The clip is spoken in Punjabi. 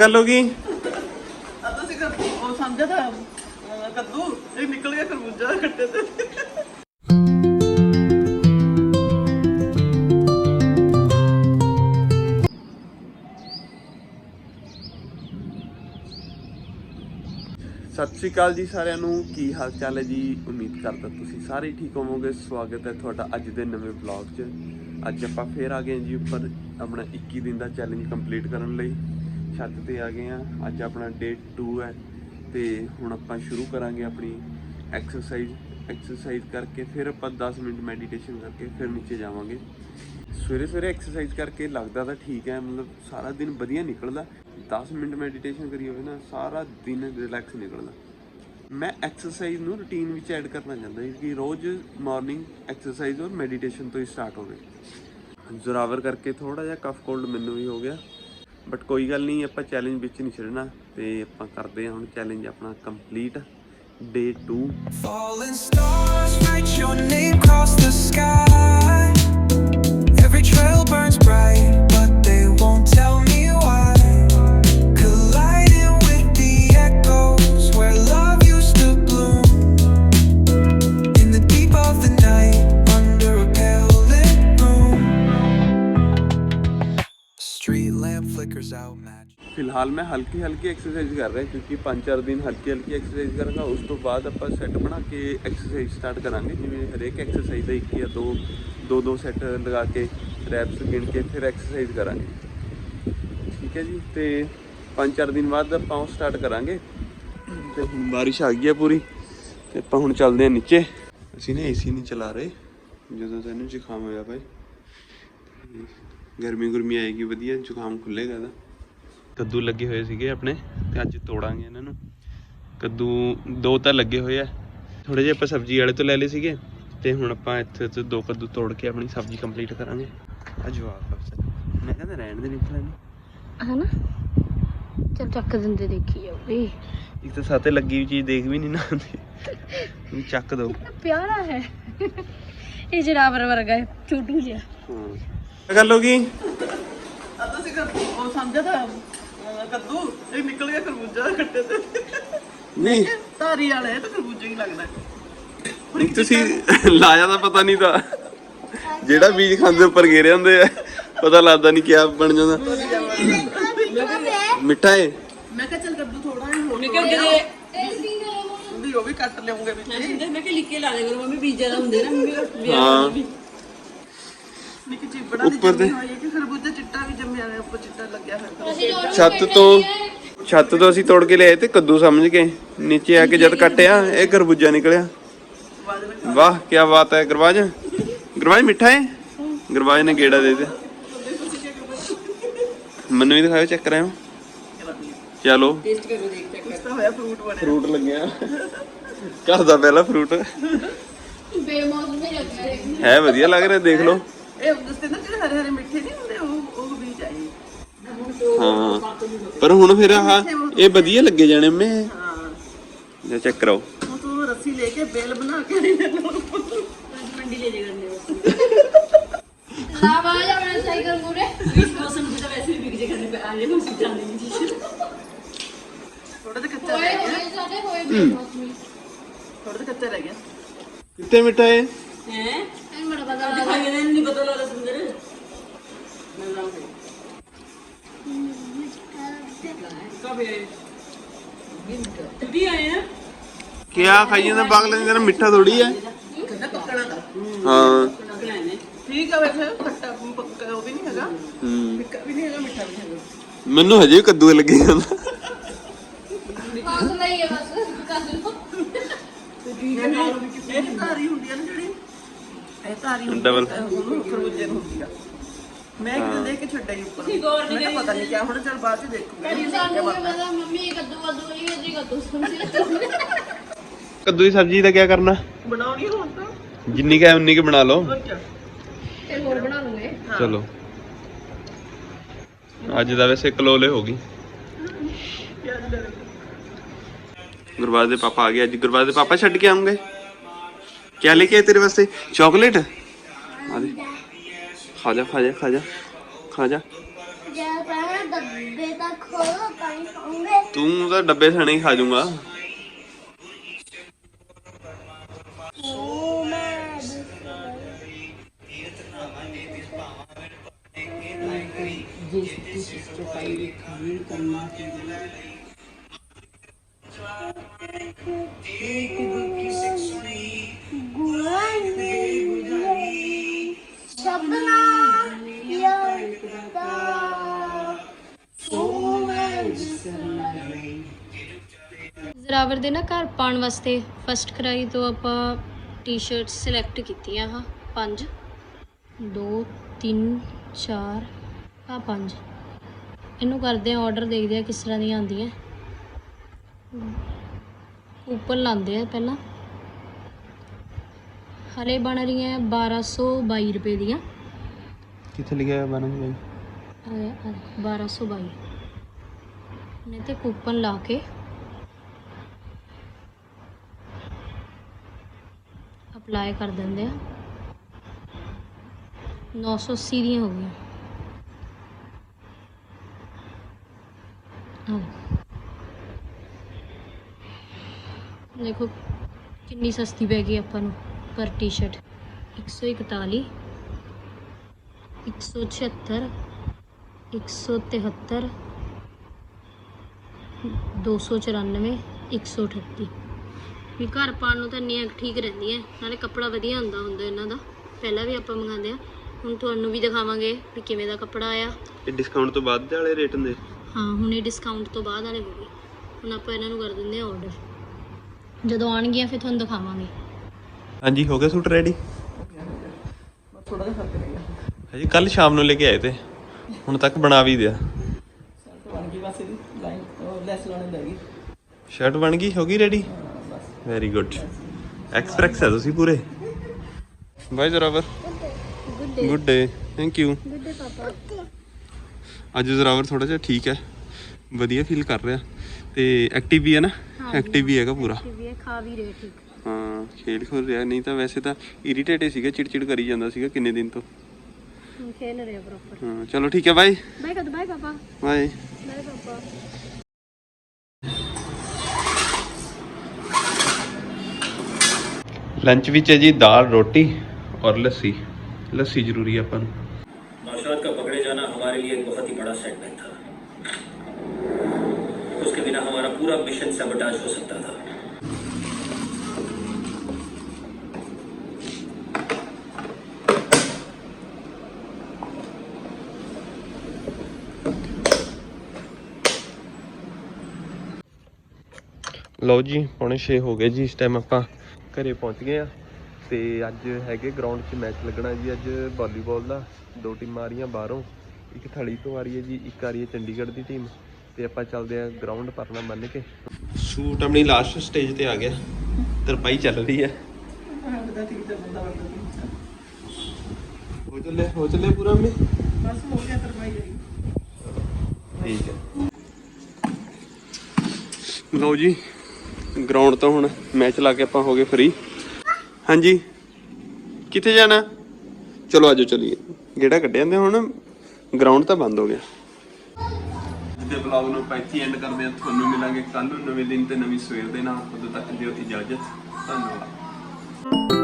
ਗੱਲ ਹੋ ਗਈ? ਤੁਸੀਂ ਕਰ- ਉਹ ਸਮਝਦਾ ਅਹ, ਕੱਦੂ ਇਹ ਨਿਕਲ ਗਿਆ ਖਰਬੂਜਾ ਦੇ ਖੱਟੇ ਤੇ। ਸਤਿ ਸ਼੍ਰੀ ਅਕਾਲ ਜੀ ਸਾਰਿਆਂ ਨੂੰ ਕੀ ਹਾਲ ਚਾਲ ਹੈ ਜੀ? ਉਮੀਦ ਕਰਦਾ ਤੁਸੀਂ ਸਾਰੇ ਠੀਕ ਹੋਵੋਗੇ। ਸਵਾਗਤ ਹੈ ਤੁਹਾਡਾ ਅੱਜ ਦੇ ਨਵੇਂ ਵਲੌਗ 'ਚ। ਅੱਜ ਆਪਾਂ ਫੇਰ ਆ ਗਏ ਜੀ ਉੱਪਰ ਆਪਣਾ 21 ਦਿਨ ਦਾ ਚੈਲੰਜ ਕੰਪਲੀਟ ਕਰਨ ਲਈ। ਛੱਤ ਤੇ ਆ ਗਏ ਹਾਂ ਅੱਜ ਆਪਣਾ ਡੇ 2 ਹੈ ਤੇ ਹੁਣ ਆਪਾਂ ਸ਼ੁਰੂ ਕਰਾਂਗੇ ਆਪਣੀ ਐਕਸਰਸਾਈਜ਼ ਐਕਸਰਸਾਈਜ਼ ਕਰਕੇ ਫਿਰ ਆਪਾਂ 10 ਮਿੰਟ ਮੈਡੀਟੇਸ਼ਨ ਕਰਕੇ ਫਿਰ ਨੀਚੇ ਜਾਵਾਂਗੇ। ਸਵੇਰੇ ਸਵੇਰੇ ਐਕਸਰਸਾਈਜ਼ ਕਰਕੇ ਲੱਗਦਾ ਤਾਂ ਠੀਕ ਹੈ, ਮਤਲਬ ਸਾਰਾ ਦਿਨ ਵਧੀਆ ਨਿਕਲਦਾ। 10 ਮਿੰਟ ਮੈਡੀਟੇਸ਼ਨ ਕਰੀ ਹੋਵੇ ਨਾ, ਸਾਰਾ ਦਿਨ ਰਿਲੈਕਸ ਨਿਕਲਦਾ। ਮੈਂ ਐਕਸਰਸਾਈਜ਼ ਨੂੰ ਰੁਟੀਨ ਵਿੱਚ ਐਡ ਕਰਨਾ ਚਾਹੁੰਦਾ ਹਾਂ ਕਿ ਰੋਜ਼ ਮਾਰਨਿੰਗ ਐਕਸਰਸਾਈਜ਼ ਔਰ ਮੈਡੀਟੇਸ਼ਨ ਤੋਂ ਹੀ ਸਟਾਰਟ ਹੋਵੇ। ਜ਼ੋਰਾਵਰ ਕਰਕੇ ਥੋੜਾ ਜਿਹਾ ਕਫ ਕੋਲਡ ਮੈਨੂੰ ਵੀ ਹੋ ਗਿਆ। ਬਟ ਕੋਈ ਗੱਲ ਨਹੀਂ, ਆਪਾਂ ਚੈਲੰਜ ਵਿੱਚ ਨਹੀਂ ਛੱਡਣਾ ਤੇ ਆਪਾਂ ਕਰਦੇ ਹਾਂ ਹੁਣ ਚੈਲੰਜ ਆਪਣਾ complete day 2 Falling stars write your ਫਿਲਹਾਲ ਮੈਂ ਹਲਕੀ ਹਲਕੀ ਐਕਸਰਸਾਈਜ਼ ਕਰ ਰਿਹਾ ਕਿਉਂਕਿ 5-4 ਦਿਨ ਹਲਕੀ ਹਲਕੀ ਐਕਸਰਸਾਈਜ਼ ਕਰਾਂਗਾ ਉਸ ਤੋਂ ਬਾਅਦ ਆਪਾਂ ਸੈੱਟ ਬਣਾ ਕੇ ਐਕਸਰਸਾਈਜ਼ ਸਟਾਰਟ ਕਰਾਂਗੇ ਜਿਵੇਂ ਹਰੇਕ ਐਕਸਰਸਾਈਜ਼ ਦਾ ਇੱਕ ਜਾਂ ਦੋ ਦੋ ਦੋ ਸੈੱਟ ਲਗਾ ਕੇ ਰੈਪਸ ਗਿਣ ਕੇ ਫਿਰ ਐਕਸਰਸਾਈਜ਼ ਕਰਾਂਗੇ ਠੀਕ ਹੈ ਜੀ ਤੇ 5-4 ਦਿਨ ਬਾਅਦ ਆਪਾਂ ਉਹ ਸਟਾਰਟ ਕਰਾਂਗੇ ਤੇ ਹੁਣ ਬਾਰਿਸ਼ ਆ ਗਈ ਹੈ ਪੂਰੀ ਤੇ ਆਪਾਂ ਹੁਣ ਚੱਲਦੇ ਹਾਂ ਨੀਚੇ ਅਸੀਂ ਨਾ ਏਸੀ ਨਹੀਂ ਚਲਾ ਰਹੇ ਜਦੋਂ ਸਾਨੂੰ ਜ਼ੁਕਾਮ ਹੋਇਆ ਭਾਈ ਗਰਮੀ ਗੁਰਮੀ ਆਏਗੀ ਵਧੀਆ ਜ਼ੁਕਾਮ ਖੁੱਲੇਗਾ ਤਾਂ ਕੱਦੂ ਲੱਗੇ ਹੋਏ ਸੀਗੇ ਆਪਣੇ ਤੇ ਅੱਜ ਤੋੜਾਂਗੇ ਇਹਨਾਂ ਨੂੰ। ਕੱਦੂ ਦੋ ਤਾਂ ਲੱਗੇ ਹੋਏ ਆ। ਥੋੜੇ ਜਿਹਾ ਆਪਾਂ ਸਬਜ਼ੀ ਵਾਲੇ ਤੋਂ ਲੈ ਲਏ ਸੀਗੇ ਤੇ ਹੁਣ ਆਪਾਂ ਇੱਥੇ ਤੋਂ ਦੋ ਕੱਦੂ ਤੋੜ ਕੇ ਆਪਣੀ ਸਬਜ਼ੀ ਕੰਪਲੀਟ ਕਰਾਂਗੇ। ਆ ਜਵਾਬ ਅਫਸਰ ਮੈਂ ਕਹਿੰਦਾ ਰਹਿਣ ਦੇ ਨਿਕਲਾਂ ਨਹੀਂ ਹਨਾ? ਚਲ ਚੱਕ ਦਿੰਦੇ ਦੇਖੀ ਜਾਵੇ ਇੱਕ ਤਾਂ ਸਾਤੇ ਲੱਗੀ ਹੋਈ ਚੀਜ਼ ਦੇਖ ਵੀ ਨਹੀਂ ਨਾ ਆਉਂਦੀ। ਚੱਕ ਦੋ। ਪਿਆਰਾ ਹੈ। ਇਹ ਜਰਾਵਰ ਵਰਗਾ ਹੈ ਛੋਟੂ ਜਿਹਾ। ਹਾਂ। ਗੱਲ ਹੋ ਆ ਤੁਸੀਂ ਉਹ ਸਮਝਦਾ ਕੱਦੂ ਇਹ ਨਿਕਲ ਗਿਆ ਖਰਬੂਜਾ ਦੇ ਖੱਟੇ ਤੇ। ਨਹੀਂ। ਧਾਰੀ ਵਾਲਾ ਇਹ ਤਾਂ ਖਰਬੂਜਾ ਹੀ ਲੱਗਦਾ। ਹੁਣ ਤੁਸੀਂ ਲਾਇਆ ਤਾਂ ਪਤਾ ਨਹੀਂ ਤਾਂ ਜਿਹੜਾ ਬੀਜ ਖਾਂਦੇ ਉੱਪਰ ਗੇਰੇ ਹੁੰਦੇ ਆ ਪਤਾ ਲੱਗਦਾ ਨਹੀਂ ਕਿਆ ਬਣ ਜਾਂਦਾ। ਮਿੱਠਾ ਏ? ਮੈਂ ਕਿਹਾ ਚੱਲ ਕੱਦੂ ਥੋੜਾ ਜਿਹਾ ਹੋਰ ਨਿਕਲ ਗਏ ਉਹਦੀ ਉਹ ਵੀ ਕੱਟ ਲਿਆਉਂਗੇ ਵਿੱਚ। ਮੈਂ ਕਿਹਾ ਲਿੱਕੇ ਲਾ ਦੇ ਕਰੋ ਮੰਮੀ ਬੀਜ ਜ਼ਿਆਦਾ ਹੁੰਦੇ ਨਾ ਮੰਮੀ ਹਾਂ। ਨਿੱਕੀ ਚੀਬੜਾ ਦੀ। ਉੱਪਰ ਤੇ ਖਰਬੂਜਾ ਚਿੱਟਾ ਹੋਇਆ ਉੱਪਰ ਚਿੱਟਾ ਲੱਗਿਆ ਹੋਇਆ ਛੱਤ ਤੋਂ ਛੱਤ ਤੋਂ ਅਸੀਂ ਤੋੜ ਕੇ ਲਿਆਏ ਤੇ ਕੱਦੂ ਸਮਝ ਕੇ ਨੀਚੇ ਆ ਕੇ ਜਦ ਕੱਟਿਆ ਇਹ ਖਰਬੂਜਾ ਨਿਕਲਿਆ। ਵਾਹ ਕੀ ਬਾਤ ਹੈ ਗੁਰਬਾਜ। ਗੁਰਬਾਜ ਮਿੱਠਾ ਹੈ? ਗੁਰਬਾਜ ਨੇ ਗੇੜਾ ਦੇ ਦਿੱਤਾ। ਮੈਨੂੰ ਵੀ ਦਿਖਾਓ ਚੈੱਕ ਕਰਾਓ ਚਲੋ। ਟੇਸਟ ਕਰੋ ਦੇਖ ਚੈੱਕ ਤਰ੍ਹਾਂ ਹੋਇਆ ਫਰੂਟ ਬਣਿਆ। ਫਰੂਟ ਲੱਗਿਆ। ਘਰ ਦਾ ਪਹਿਲਾ ਫਰੂਟ ਬੇਮੌਸਮੀ ਲੱਗਿਆ। ਹੈ ਵਧੀਆ ਲੱਗ ਰਿਹਾ ਦੇਖ ਲਓ। ਇਹ ਦੱਸਦੇ ਨਾ ਜਿਹੜੇ ਹਰੇ ਹਰੇ ਮਿੱਠੇ ਨਹੀਂ ਹਾਂ। ਪਰ ਹੁਣ ਫਿਰ ਆਹ ਇਹ ਵਧੀਆ ਲੱਗੇ ਜਾਣੇ ਮੈਂ ਹਾਂ ਜੇ ਚੈੱਕ ਕਰਾਓ। ਉਹ ਤੂੰ ਰੱਸੀ ਲੈ ਕੇ ਬੇਲ ਬਣਾ ਕੇ ਮੰਡੀ ਲੈ ਜੇ ਕਰਨੇ ਲਾਵਾ ਜਾਣਾ ਸਾਈਕਲ ਮੂਰੇ। ਇਸ ਮੌਸਮ ਵਿੱਚ ਤਾਂ ਵੈਸੇ ਵੀ ਵਿਕ ਜੇ ਕਰਨੇ ਪੈ ਆ ਜੇ ਕੁਝ ਜਾਂਦੇ ਨਹੀਂ ਜੀ ਥੋੜਾ ਜਿਹਾ ਕੱਚਾ ਹੋਏ ਰਹਿ ਗਿਆ। ਹੋਏ ਸਾਡੇ ਹੋਏ ਬੇਮੌਸਮੀ ਥੋੜਾ ਜਿਹਾ ਕੱਚਾ ਰਹਿ ਗਿਆ। ਕਿੱਥੇ ਮਿੱਠਾ ਹੈ ਹੈ? ਐਂ ਬੜਾ ਅੱਜ ਖਾਈਏ ਆਏ ਕਿਆ ਖਾਈ ਜਾਂਦਾ ਪਾਗਲ ਨੇ ਤੇਰਾ ਮਿੱਠਾ ਥੋੜੀ ਹੈ ਕਹਿੰਦਾ ਪੱਕਣਾ ਦਾ ਹਾਂ। ਨੇ ਠੀਕ ਆ ਵੈਸੇ ਖੱਟਾ ਪੱਕਾ ਉਹ ਵੀ ਨਹੀਂ ਹੈਗਾ। ਹੂੰ। ਫਿੱਕਾ ਵੀ ਨਹੀਂ ਹੈਗਾ ਮਿੱਠਾ ਵੀ ਨਹੀਂ ਹੈਗਾ। ਮੈਨੂੰ ਹਜੇ ਵੀ ਕੱਦੂ ਲੱਗੇ ਜਾਂਦਾ। ਬਸ ਲਈ ਹੈ ਬਸ ਕਰ ਲਓ। ਇਹ ਧਾਰੀ ਹੁੰਦੀ ਆ ਨਾ ਜਿਹੜੀ। ਇਹ ਧਾਰੀ ਹੁੰਦੀ Double. ਆ, ਉਹਨੂੰ ਖਰਬੂਜੇ ਨੂੰ ਹੁੰਦੀ ਆ। ਮੈਂ ਕਿਤੇ ਦੇਖ ਕੇ ਛੱਡਿਆ ਹੀ ਉੱਪਰ? ਮੈਂ ਕਿਹਾ ਪਤਾ ਨਹੀਂ ਕਿਆ ਹੁਣ ਚੱਲ ਬਾਅਦ ਚ ਦੇਖੂਗਾ ਸਾਨੂੰ ਵੀ ਪਤਾ ਮੰਮੀ ਕੱਦੂ ਕੱਦੂ ਇਹ ਜੀ ਕੱਦੂ ਸਮਝੀ ਕੱਦੂ ਦੀ ਸਬਜ਼ੀ ਦਾ ਕੀ ਕਰਨਾ? ਬਣਾਉਣੀ ਹੁਣ ਤਾਂ। ਜਿੰਨੀ ਕਾ ਉਨੀ ਕੁ ਬਣਾ ਲਓ। ਤੇ ਹੋਰ ਬਣਾ ਲੂਗੇ। ਚਲੋ। ਅੱਜ ਦਾ ਵੈਸੇ ਕਲੋਲੇ ਹੋ ਗਈ। ਗੁਰਬਾਜ ਦੇ ਪਾਪਾ ਆ ਗਏ। ਅੱਜ ਗੁਰਬਾਜ ਦੇ ਪਾਪਾ ਛੱਡ ਕੇ ਆਉਂਗੇ। ਕੀ ਲੈ ਕੇ ਆਏ ਤੇਰੇ ਵਾਸਤੇ? ਚਾਕਲੇਟ? ਆ ਦੇ ਖਾ ਜਾ ਖਾ ਜਾ ਖਾ ਜਾ ਖਾ ਜਾ। ਜਾ ਪਾਣਾ ਡੱਬੇ ਤਾਂ ਖੋਲੋ ਤਾਂ ਹੀ ਖਾਉਂਗੇ ਤੂੰ ਤਾਂ ਡੱਬੇ ਸਣੇ ਹੀ ਖਾ ਜਾਊਗਾ। ਉਹ ਮੈਂ ਸਪਨਾ ਜ਼ਰਾਵਰ ਦੇ ਨਾ ਘਰ ਪਾਉਣ ਵਾਸਤੇ ਫਸਟ ਕਰਾਈ ਤੋਂ ਆਪਾਂ ਟੀ-ਸ਼ਰਟ ਸਿਲੈਕਟ ਕੀਤੀਆਂ ਹਾਂ ਪੰਜ 2 3 4 ਆ ਪੰਜ। ਇਹਨੂੰ ਕਰਦੇ ਆ ਆਰਡਰ ਦੇਖਦੇ ਆ ਕਿਸ ਤਰ੍ਹਾਂ ਦੀਆਂ ਆਉਂਦੀਆਂ। ਉੱਪਰ ਲਾਉਂਦੇ ਆ ਪਹਿਲਾਂ। ਹਲੇ ਬਣ ਰਹੀਆਂ 1222 ਰੁਪਏ ਦੀਆਂ। ਕਿੱਥੇ ਲਿਖਿਆ ਗਈ ਆਏ ਆਏ 1222 ਨੇ ਤੇ ਕੂਪਨ ਲਾ ਕੇ ਅਪਲਾਈ ਕਰ ਦਿੰਦੇ ਆ। 980 ਦੀਆਂ ਹੋ ਗਈਆਂ। ਦੇਖੋ, ਕਿੰਨੀ ਸਸਤੀ ਪੈ ਗਈ ਆਪਾਂ ਨੂੰ ਪਰ ਟੀ-ਸ਼ਰਟ 141 176 173 294 138 ਵੀ ਘਰ ਪਾਉਣ ਨੂੰ ਤਾਂ ਇੰਨੀਆਂ ਠੀਕ ਰਹਿੰਦੀਆਂ ਨਾਲੇ ਕੱਪੜਾ ਵਧੀਆ ਹੁੰਦਾ ਹੁੰਦਾ ਇਹਨਾਂ ਦਾ। ਪਹਿਲਾਂ ਵੀ ਆਪਾਂ ਮੰਗਾਉਂਦੇ ਆ ਹੁਣ ਤੁਹਾਨੂੰ ਵੀ ਦਿਖਾਵਾਂਗੇ ਵੀ ਕਿਵੇਂ ਦਾ ਕੱਪੜਾ ਆਇਆ। ਇਹ ਡਿਸਕਾਊਂਟ ਤੋਂ ਬਾਅਦ ਦੇ ਵਾਲੇ ਰੇਟ ਹੁੰਦੇ? ਹਾਂ ਹੁਣ ਇਹ ਡਿਸਕਾਊਂਟ ਤੋਂ ਬਾਅਦ ਵਾਲੇ ਹੋ ਗਏ ਹੁਣ ਆਪਾਂ ਇਹਨਾਂ ਨੂੰ ਕਰ ਦਿੰਦੇ ਆ ਆਰਡਰ ਜਦੋਂ ਆਣਗੀਆਂ ਫਿਰ ਤੁਹਾਨੂੰ ਦਿਖਾਵਾਂਗੇ। ਹਾਂਜੀ ਹੋ ਗਿਆ ਸੂਟ ਰੈਡੀ ਥੋੜਾ ਜਿਹਾ ਫ਼ਰਕ ਰਹਿ ਗਿਆ ਹਜੇ ਕੱਲ ਸ਼ਾਮ ਨੂੰ ਲੈ ਕੇ ਆਏ ਤੇ ਹੁਣ ਤੱਕ ਬਣਾ ਵੀ ਦਿਆ। ਸ਼ਰਟ ਬਣ ਗਈ ਬਸ ਇਹਦੀ ਲਾਈਨ ਲੈਸ ਲਾਉਣੀ ਗਈ। ਸ਼ਰਟ ਬਣ ਗਈ ਹੋ ਗਈ ਰੈਡੀ ਵੈਰੀ ਗੁੱਡ ਐਕਸਪ੍ਰੈਸ ਹੈ ਤੁਸੀਂ ਪੂਰੇ? ਬਾਈ Zorawar. Good good day thank you good ਪਾਪਾ ਅੱਜ ਜ਼ਰਾਵਰ ਥੋੜਾ ਜਿਹਾ ਠੀਕ ਹੈ। ਵਧੀਆ ਫੀਲ ਕਰ ਰਿਹਾ। ਤੇ ਐਕਟਿਵ ਵੀ ਹੈ ਨਾ? ਐਕਟਿਵ ਵੀ ਹੈਗਾ ਪੂਰਾ। ਵੀ ਇਹ ਖਾ ਵੀ ਰਹੇ ਠੀਕ। ਹਾਂ ਖੇਲ ਖੁਲ ਰਿਹਾ। ਨਹੀਂ ਤਾਂ ਵੈਸੇ ਤਾਂ ਇਰੀਟੇਟ ਹੀ ਸੀਗਾ ਚਿੜਚਿੜ ਕਰੀ ਜਾਂਦਾ ਸੀਗਾ ਕਿੰਨੇ ਦਿਨ ਤੋਂ। ਹੁਣ ਖੇਲ ਰਹੇ ਪ੍ਰੋਪਰ ਹਾਂ ਚਲੋ ਠੀਕ ਹੈ ਬਾਈ ਬਾਏ ਕਰ ਬਾਏ ਪਾਪਾ। ਬਾਏ ਬਾਏ ਪਾਪਾ। ਲੰਚ ਵਿੱਚ ਹੈ ਜੀ ਦਾਲ ਰੋਟੀ ਔਰ ਲੱਸੀ ਲੱਸੀ ਜ਼ਰੂਰੀ ਹੈ ਆਪਾਂ ਨੂੰ नौशाद का पकड़े जाना हमारे लिए एक बहुत ही बड़ा सेटबैक था उसके बिना हमारा पूरा मिशन सबटाज हो सकता था ਲਓ ਜੀ ਪੌਣੇ 6 ਹੋ ਗਏ ਜੀ ਇਸ ਟਾਈਮ ਆਪਾਂ ਘਰੇ ਪਹੁੰਚ ਗਏ ਆ। ਤੇ ਅੱਜ ਹੈਗੇ ਗਰਾਊਂਡ 'ਚ ਮੈਚ ਲੱਗਣਾ ਜੀ ਅੱਜ ਵਾਲੀਬਾਲ ਦਾ। ਦੋ ਟੀਮਾਂ ਆ ਰਹੀਆਂ ਬਾਹਰੋਂ। ਇੱਕ ਥਲੀ ਤੋਂ ਆ ਰਹੀ ਹੈ ਜੀ ਇੱਕ ਆ ਰਹੀ ਹੈ ਚੰਡੀਗੜ੍ਹ ਦੀ ਟੀਮ ਤੇ ਆਪਾਂ ਚੱਲਦੇ ਆ ਗਰਾਊਂਡ ਪਰਨਾ ਬੰਨ ਕੇ। ਸ਼ੂਟ ਆਪਣੀ ਲਾਸਟ ਸਟੇਜ ਤੇ ਆ ਗਿਆ। ਤਰਪਾਈ ਚੱਲ ਰਹੀ ਹੈ। ਹੋ ਚੱਲੇ ਹੋ ਚੱਲੇ ਪੂਰਾ ਮੇ ਬਸ ਹੋ ਗਿਆ ਤਰਪਾਈ ਠੀਕ ਹੈ। ਲਓ ਜੀ ਗਰਾਊਂਡ ਤੋਂ ਹੁਣ ਮੈਚ ਲਾ ਕੇ ਆਪਾਂ ਹੋ ਗਏ ਫ੍ਰੀ ਹਾਂਜੀ। ਕਿੱਥੇ ਜਾਣਾ? ਚਲੋ ਆਜੋ ਚਲੀਏ। ਗੇੜਾ ਕੱਢਿਆ ਜਾਂਦੇ ਹੁਣ। ਗਰਾਊਂਡ ਤਾਂ ਬੰਦ ਹੋ ਗਿਆ। ਦੇ ਵਲੌਗ ਨੂੰ ਆਪਾਂ ਇੱਥੇ ਐਂਡ ਕਰਦੇ ਹਾਂ। ਤੁਹਾਨੂੰ ਮਿਲਾਂਗੇ ਕੱਲ ਨੂੰ ਨਵੇਂ ਦਿਨ ਤੇ ਨਵੀਂ ਸਵੇਰ ਦੇ ਨਾਲ। ਉਦੋਂ ਤੱਕ ਦਿਓ ਇਜਾਜ਼ਤ। ਧੰਨਵਾਦ।